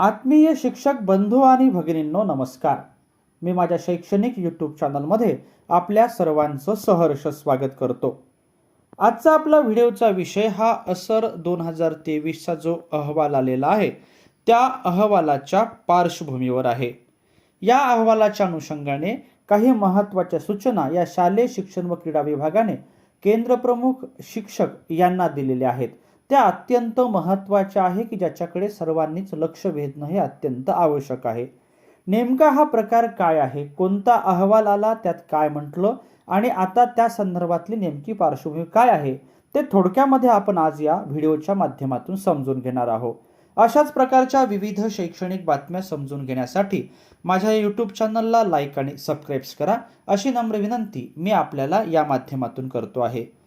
आत्मीय शिक्षक बंधू आणि भगिनींनो नमस्कार. मी माझ्या शैक्षणिक यूट्यूब चॅनलमध्ये आपल्या सर्वांचं सहर्ष स्वागत करतो. आजचा आपला व्हिडिओचा विषय हा असर दोन हजार तेवीसचा जो अहवाल आलेला आहे त्या अहवालाच्या पार्श्वभूमीवर आहे. या अहवालाच्या अनुषंगाने काही महत्त्वाच्या सूचना या शालेय शिक्षण व क्रीडा विभागाने केंद्रप्रमुख शिक्षक यांना दिलेल्या आहेत. त्या अत्यंत महत्त्वाच्या आहे की ज्याच्याकडे सर्वांनीच लक्ष वेधणं हे अत्यंत आवश्यक आहे. नेमका हा प्रकार काय आहे? कोणता अहवाल आला? त्यात काय म्हटलं? आणि आता त्या संदर्भातली नेमकी पार्श्वभूमी काय आहे? ते थोडक्यामध्ये आपण आज या व्हिडिओच्या माध्यमातून समजून घेणार आहोत. अशाच प्रकारच्या विविध शैक्षणिक बातम्या समजून घेण्यासाठी माझ्या यूट्यूब चॅनलला लाईक आणि सबस्क्राईब्स करा. अशी नम्र विनंती मी आपल्याला या माध्यमातून करतो आहे.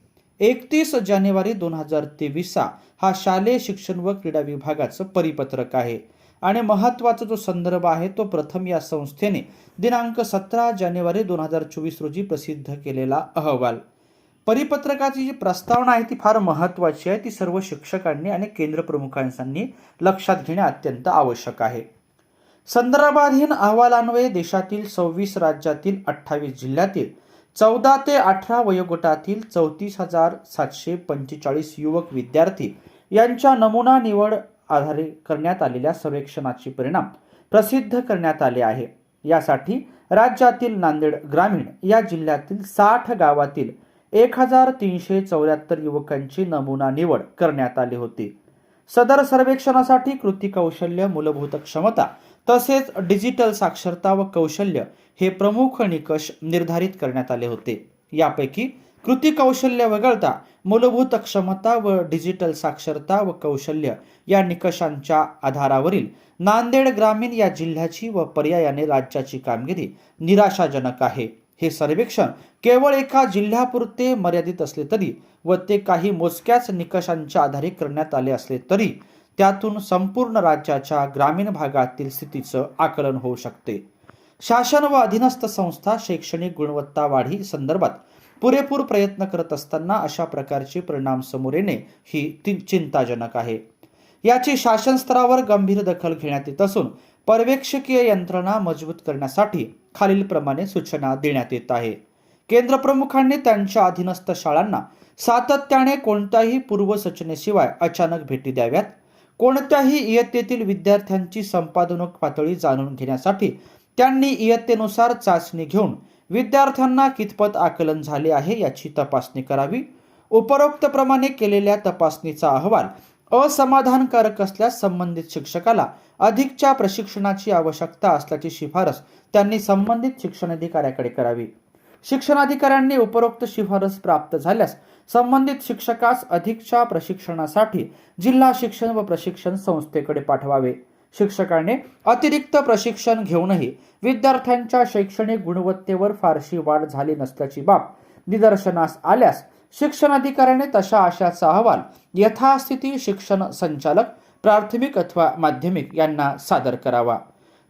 एकतीस जानेवारी दोन हजार तेवीसचा हा शालेय शिक्षण व क्रीडा विभागाचं परिपत्रक आहे. आणि महत्त्वाचा जो संदर्भ आहे तो प्रथम या संस्थेने दिनांक सतरा जानेवारी दोन हजार चोवीस रोजी प्रसिद्ध केलेला अहवाल. परिपत्रकाची जी प्रस्तावना आहे ती फार महत्त्वाची आहे. ती सर्व शिक्षकांनी आणि केंद्र प्रमुखांनी लक्षात घेणे अत्यंत आवश्यक आहे. संदर्भाधीन अहवालान्वये देशातील सव्वीस राज्यातील अठ्ठावीस जिल्ह्यातील चौदा ते अठरा वयोगटातील चौतीस हजार सातशे पंचेचाळीस युवक विद्यार्थी यांच्या नमुना निवड आधारे करण्यात आलेल्या सर्वेक्षणाचे परिणाम प्रसिद्ध करण्यात आले आहे. यासाठी राज्यातील नांदेड ग्रामीण या जिल्ह्यातील साठ गावातील एक हजार तीनशे चौऱ्याहत्तर युवकांची नमुना निवड करण्यात आली होती. सदर सर्वेक्षणासाठी कृती कौशल्य मूलभूत क्षमता तसेच डिजिटल साक्षरता व कौशल्य हे प्रमुख निकष निर्धारित करण्यात आले होते. यापैकी कृती कौशल्य वगळता मूलभूत क्षमता व डिजिटल साक्षरता व कौशल्य या निकषांच्या आधारावरील नांदेड ग्रामीण या जिल्ह्याची व पर्यायाने राज्याची कामगिरी निराशाजनक आहे. हे सर्वेक्षण केवळ एका जिल्ह्यापुरते मर्यादित असले तरी व ते काही मोजक्याच निकषांच्या आधारे करण्यात आले असले तरी त्यातून संपूर्ण राज्याच्या ग्रामीण भागातील स्थितीचं आकलन होऊ शकते. शासन व अधीनस्थ संस्था शैक्षणिक गुणवत्ता वाढी संदर्भात पुरेपूर प्रयत्न करत असताना अशा प्रकारचे परिणाम समोर येणे ही ती चिंताजनक आहे. याची शासन स्तरावर गंभीर दखल घेण्यात येत असून पर्यवेक्षकीय यंत्रणा मजबूत करण्यासाठी खालीलप्रमाणे सूचना देण्यात येत आहे. केंद्र प्रमुखांनी त्यांच्या अधीनस्थ शाळांना सातत्याने कोणत्याही पूर्वसूचनेशिवाय अचानक भेटी द्याव्यात कोणत्याही इयत्तेतील विद्यार्थ्यांची संपादनक पातळी जाणून घेण्यासाठी त्यांनी इयत्तेनुसार चाचणी घेऊन विद्यार्थ्यांना कितपत आकलन झाले आहे याची तपासणी करावी. उपरोक्तप्रमाणे केलेल्या तपासणीचा अहवाल असमाधानकारक असल्यास संबंधित शिक्षकाला अधिकच्या प्रशिक्षणाची आवश्यकता असल्याची शिफारस त्यांनी संबंधित शिक्षणाधिकाऱ्याकडे करावी. शिक्षणाधिकाऱ्यांनी उपरोक्त शिफारस प्राप्त झाल्यास संबंधित शिक्षकास अधिकच्या प्रशिक्षणासाठी जिल्हा शिक्षण व प्रशिक्षण संस्थेकडे पाठवावे. शिक्षकाने अतिरिक्त प्रशिक्षण घेऊनही विद्यार्थ्यांच्या शैक्षणिक गुणवत्तेवर फारशी वाढ झाली नसल्याची बाब निदर्शनास आल्यास शिक्षण अधिकाऱ्याने तशा आशाचा अहवाल यथास्थिती शिक्षण संचालक प्राथमिक अथवा माध्यमिक यांना सादर करावा.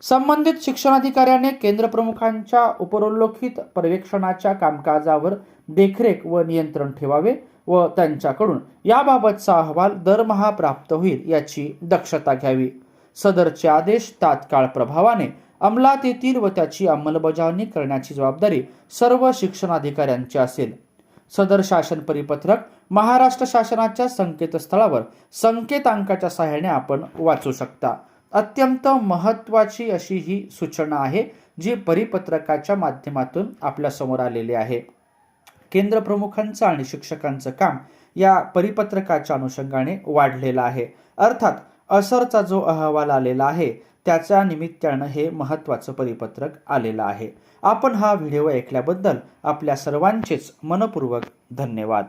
संबंधित शिक्षणाधिकाऱ्याने केंद्र प्रमुखांच्या उपरोल्लेखित पर्यवेक्षणाच्या कामकाजावर देखरेख व नियंत्रण ठेवावे व त्यांच्याकडून याबाबतचा अहवाल दरमहा प्राप्त होईल याची दक्षता घ्यावी. सदरचे आदेश तात्काळ प्रभावाने अंमलात येतील व त्याची अंमलबजावणी करण्याची जबाबदारी सर्व शिक्षणाधिकाऱ्यांची असेल. सदर शासन परिपत्रक महाराष्ट्र शासनाच्या संकेतस्थळावर संकेतांकाच्या सहाय्याने आपण वाचू शकता. अत्यंत महत्त्वाची अशी ही सूचना आहे जी परिपत्रकाच्या माध्यमातून आपल्यासमोर आलेली आहे. केंद्र प्रमुखांचं आणि शिक्षकांचं काम या परिपत्रकाच्या अनुषंगाने वाढलेलं आहे. अर्थात असरचा जो अहवाल आलेला आहे त्याच्या निमित्तानं हे महत्त्वाचं परिपत्रक आलेलं आहे. आपण हा व्हिडिओ ऐकल्याबद्दल आपल्या सर्वांचेच मनपूर्वक धन्यवाद.